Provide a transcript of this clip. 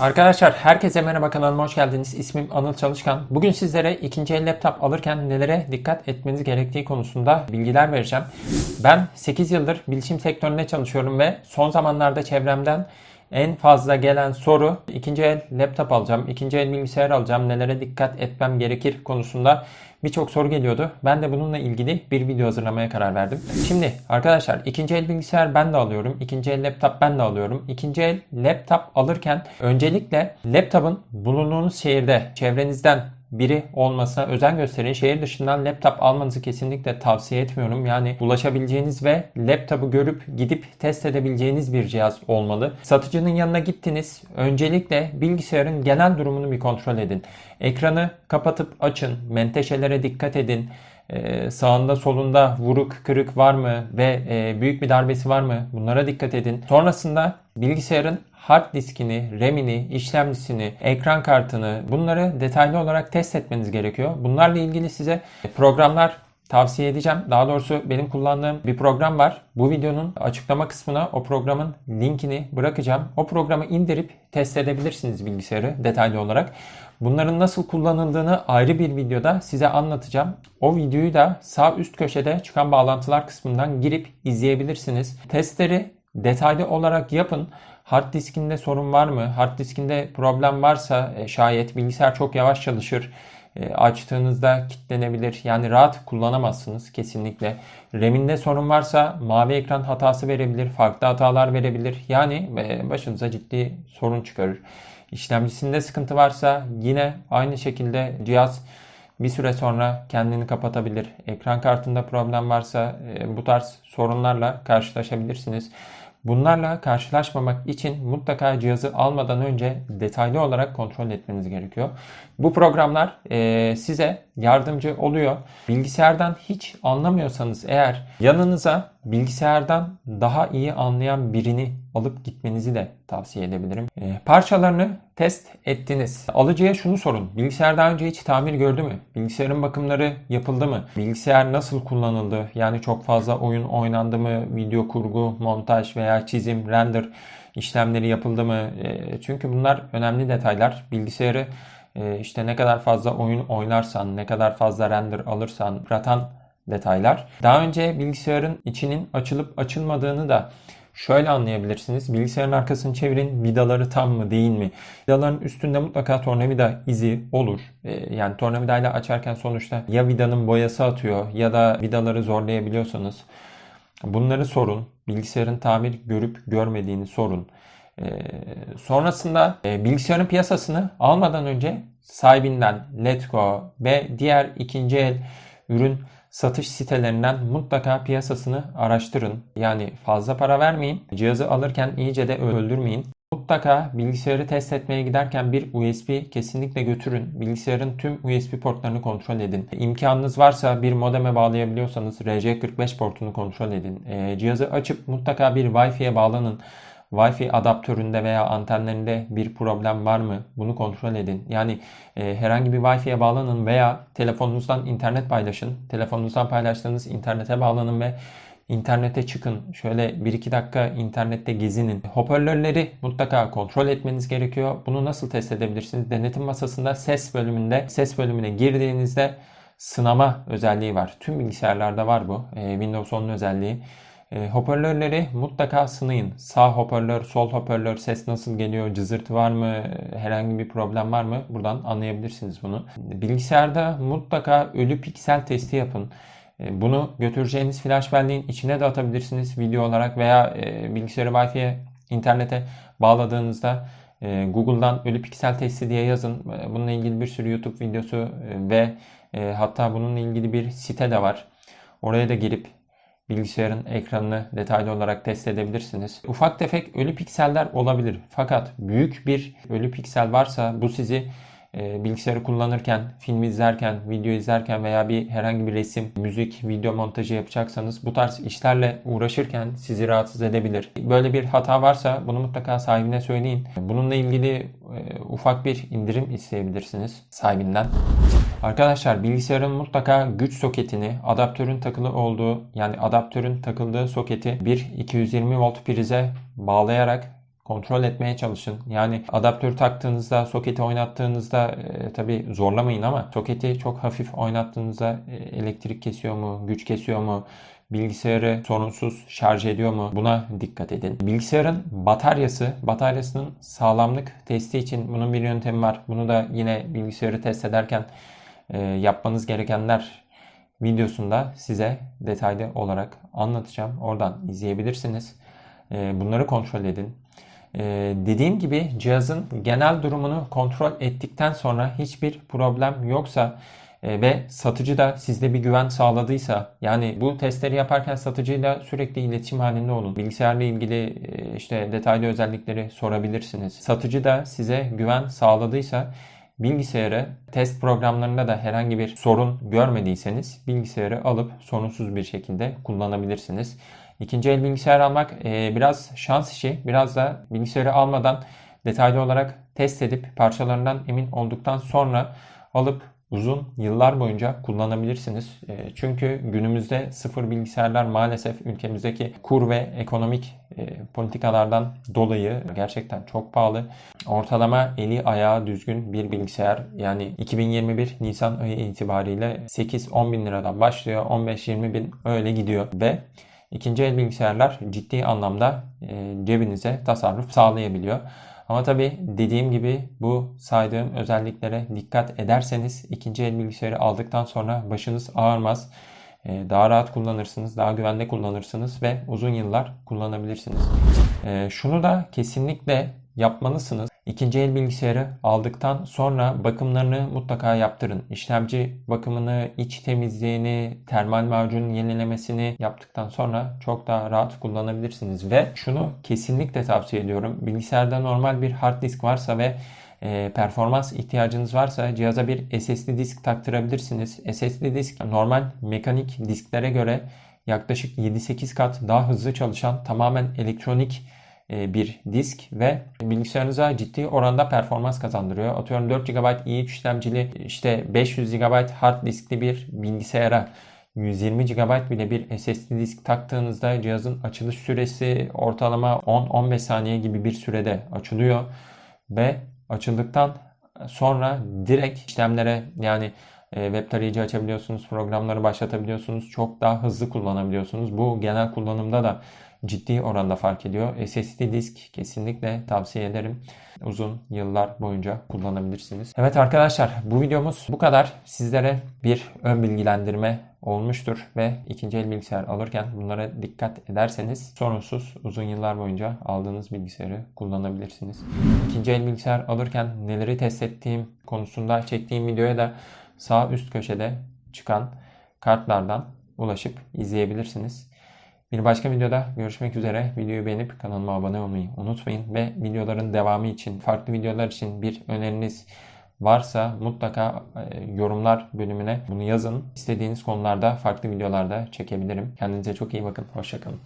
Arkadaşlar herkese merhaba kanalıma hoş geldiniz. İsmim Anıl Çalışkan. Bugün sizlere ikinci el laptop alırken nelere dikkat etmeniz gerektiği konusunda bilgiler vereceğim. Ben 8 yıldır bilişim sektöründe çalışıyorum ve son zamanlarda çevremden en fazla gelen soru ikinci el laptop alacağım, ikinci el bilgisayar alacağım, nelere dikkat etmem gerekir konusunda birçok soru geliyordu. Ben de bununla ilgili bir video hazırlamaya karar verdim. Şimdi arkadaşlar ikinci el bilgisayar ben de alıyorum, ikinci el laptop ben de alıyorum. İkinci el laptop alırken öncelikle laptopun bulunduğunuz şehirde çevrenizden biri olmasına özen gösterin. Şehir dışından laptop almanızı kesinlikle tavsiye etmiyorum. Yani ulaşabileceğiniz ve laptopu görüp gidip test edebileceğiniz bir cihaz olmalı. Satıcının yanına gittiniz. Öncelikle bilgisayarın genel durumunu bir kontrol edin. Ekranı kapatıp açın. Menteşelere dikkat edin. Ee, sağında solunda vuruk kırık var mı ve e, büyük bir darbesi var mı bunlara dikkat edin. Sonrasında bilgisayarın hard diskini, RAM'ini, işlemcisini, ekran kartını bunları detaylı olarak test etmeniz gerekiyor. Bunlarla ilgili size programlar tavsiye edeceğim. Daha doğrusu benim kullandığım bir program var. Bu videonun açıklama kısmına o programın linkini bırakacağım. O programı indirip test edebilirsiniz bilgisayarı detaylı olarak. Bunların nasıl kullanıldığını ayrı bir videoda size anlatacağım. O videoyu da sağ üst köşede çıkan bağlantılar kısmından girip izleyebilirsiniz. Testleri detaylı olarak yapın. Hard diskinde sorun var mı? Hard diskinde problem varsa e, şayet bilgisayar çok yavaş çalışır. E, açtığınızda kilitlenebilir. Yani rahat kullanamazsınız kesinlikle. RAM'inde sorun varsa mavi ekran hatası verebilir. Farklı hatalar verebilir. Yani e, başınıza ciddi sorun çıkarır. İşlemcisinde sıkıntı varsa yine aynı şekilde cihaz bir süre sonra kendini kapatabilir. Ekran kartında problem varsa e, bu tarz sorunlarla karşılaşabilirsiniz. Bunlarla karşılaşmamak için mutlaka cihazı almadan önce detaylı olarak kontrol etmeniz gerekiyor. Bu programlar e, size yardımcı oluyor. Bilgisayardan hiç anlamıyorsanız eğer yanınıza bilgisayardan daha iyi anlayan birini alıp gitmenizi de tavsiye edebilirim. E, parçalarını test ettiniz. Alıcıya şunu sorun. Bilgisayar daha önce hiç tamir gördü mü? Bilgisayarın bakımları yapıldı mı? Bilgisayar nasıl kullanıldı? Yani çok fazla oyun oynandı mı? Video kurgu, montaj veya çizim, render işlemleri yapıldı mı? E, çünkü bunlar önemli detaylar. Bilgisayarı e, işte ne kadar fazla oyun oynarsan, ne kadar fazla render alırsan yıpratan detaylar. Daha önce bilgisayarın içinin açılıp açılmadığını da şöyle anlayabilirsiniz. Bilgisayarın arkasını çevirin. Vidaları tam mı değil mi? Vidaların üstünde mutlaka tornavida izi olur. Ee, yani tornavidayla açarken sonuçta ya vidanın boyası atıyor ya da vidaları zorlayabiliyorsanız bunları sorun. Bilgisayarın tamir görüp görmediğini sorun. Ee, sonrasında e, bilgisayarın piyasasını almadan önce sahibinden Letgo ve diğer ikinci el ürün satış sitelerinden mutlaka piyasasını araştırın. Yani fazla para vermeyin. Cihazı alırken iyice de öldürmeyin. Mutlaka bilgisayarı test etmeye giderken bir USB kesinlikle götürün. Bilgisayarın tüm USB portlarını kontrol edin. İmkanınız varsa bir modeme bağlayabiliyorsanız RJ45 portunu kontrol edin. E, cihazı açıp mutlaka bir Wi-Fi'ye bağlanın. Wi-Fi adaptöründe veya antenlerinde bir problem var mı? Bunu kontrol edin. Yani e, herhangi bir Wi-Fi'ye bağlanın veya telefonunuzdan internet paylaşın. Telefonunuzdan paylaştığınız internete bağlanın ve internete çıkın. Şöyle 1-2 dakika internette gezinin. Hoparlörleri mutlaka kontrol etmeniz gerekiyor. Bunu nasıl test edebilirsiniz? Denetim masasında ses bölümünde ses bölümüne girdiğinizde sınama özelliği var. Tüm bilgisayarlarda var bu. E, Windows 10'un özelliği. E, hoparlörleri mutlaka sınayın. Sağ hoparlör, sol hoparlör ses nasıl geliyor, cızırtı var mı, herhangi bir problem var mı? Buradan anlayabilirsiniz bunu. Bilgisayarda mutlaka ölü piksel testi yapın. E, bunu götüreceğiniz flash belleğin içine de atabilirsiniz video olarak veya e, bilgisayarı Wi-Fi'ye, internete bağladığınızda e, Google'dan ölü piksel testi diye yazın. E, bununla ilgili bir sürü YouTube videosu e, ve e, hatta bununla ilgili bir site de var. Oraya da girip bilgisayarın ekranını detaylı olarak test edebilirsiniz. Ufak tefek ölü pikseller olabilir. Fakat büyük bir ölü piksel varsa bu sizi e, bilgisayarı kullanırken, film izlerken, video izlerken veya bir herhangi bir resim, müzik, video montajı yapacaksanız bu tarz işlerle uğraşırken sizi rahatsız edebilir. Böyle bir hata varsa bunu mutlaka sahibine söyleyin. Bununla ilgili e, ufak bir indirim isteyebilirsiniz sahibinden. Arkadaşlar bilgisayarın mutlaka güç soketini, adaptörün takılı olduğu yani adaptörün takıldığı soketi bir 220 volt prize bağlayarak kontrol etmeye çalışın. Yani adaptör taktığınızda, soketi oynattığınızda e, tabi zorlamayın ama soketi çok hafif oynattığınızda e, elektrik kesiyor mu, güç kesiyor mu, bilgisayarı sorunsuz şarj ediyor mu buna dikkat edin. Bilgisayarın bataryası, bataryasının sağlamlık testi için bunun bir yöntemi var. Bunu da yine bilgisayarı test ederken yapmanız gerekenler videosunda size detaylı olarak anlatacağım. Oradan izleyebilirsiniz. E, bunları kontrol edin. E, dediğim gibi cihazın genel durumunu kontrol ettikten sonra hiçbir problem yoksa e, ve satıcı da sizde bir güven sağladıysa yani bu testleri yaparken satıcıyla sürekli iletişim halinde olun. Bilgisayarla ilgili e, işte detaylı özellikleri sorabilirsiniz. Satıcı da size güven sağladıysa bilgisayarı test programlarında da herhangi bir sorun görmediyseniz bilgisayarı alıp sorunsuz bir şekilde kullanabilirsiniz. İkinci el bilgisayar almak e, biraz şans işi. Biraz da bilgisayarı almadan detaylı olarak test edip parçalarından emin olduktan sonra alıp uzun yıllar boyunca kullanabilirsiniz. E, çünkü günümüzde sıfır bilgisayarlar maalesef ülkemizdeki kur ve ekonomik e, politikalardan dolayı gerçekten çok pahalı. Ortalama eli ayağı düzgün bir bilgisayar yani 2021 Nisan ayı itibariyle 8-10 bin liradan başlıyor 15-20 bin öyle gidiyor ve ikinci el bilgisayarlar ciddi anlamda e, cebinize tasarruf sağlayabiliyor. Ama tabi dediğim gibi bu saydığım özelliklere dikkat ederseniz ikinci el bilgisayarı aldıktan sonra başınız ağırmaz. Ee, daha rahat kullanırsınız, daha güvende kullanırsınız ve uzun yıllar kullanabilirsiniz. Ee, şunu da kesinlikle yapmalısınız. İkinci el bilgisayarı aldıktan sonra bakımlarını mutlaka yaptırın. İşlemci bakımını, iç temizliğini, termal macun yenilemesini yaptıktan sonra çok daha rahat kullanabilirsiniz. Ve şunu kesinlikle tavsiye ediyorum. Bilgisayarda normal bir hard disk varsa ve e, performans ihtiyacınız varsa cihaza bir SSD disk taktırabilirsiniz. SSD disk normal mekanik disklere göre yaklaşık 7-8 kat daha hızlı çalışan tamamen elektronik bir disk ve bilgisayarınıza ciddi oranda performans kazandırıyor. Atıyorum 4 GB i3 işlemcili işte 500 GB hard diskli bir bilgisayara 120 GB bile bir SSD disk taktığınızda cihazın açılış süresi ortalama 10-15 saniye gibi bir sürede açılıyor ve açıldıktan sonra direkt işlemlere yani e, web tarayıcı açabiliyorsunuz, programları başlatabiliyorsunuz, çok daha hızlı kullanabiliyorsunuz. Bu genel kullanımda da ciddi oranda fark ediyor. SSD disk kesinlikle tavsiye ederim. Uzun yıllar boyunca kullanabilirsiniz. Evet arkadaşlar bu videomuz bu kadar. Sizlere bir ön bilgilendirme olmuştur ve ikinci el bilgisayar alırken bunlara dikkat ederseniz sorunsuz uzun yıllar boyunca aldığınız bilgisayarı kullanabilirsiniz. İkinci el bilgisayar alırken neleri test ettiğim konusunda çektiğim videoya da sağ üst köşede çıkan kartlardan ulaşıp izleyebilirsiniz. Bir başka videoda görüşmek üzere. Videoyu beğenip kanalıma abone olmayı unutmayın. Ve videoların devamı için, farklı videolar için bir öneriniz varsa mutlaka e, yorumlar bölümüne bunu yazın. İstediğiniz konularda farklı videolarda çekebilirim. Kendinize çok iyi bakın. Hoşçakalın.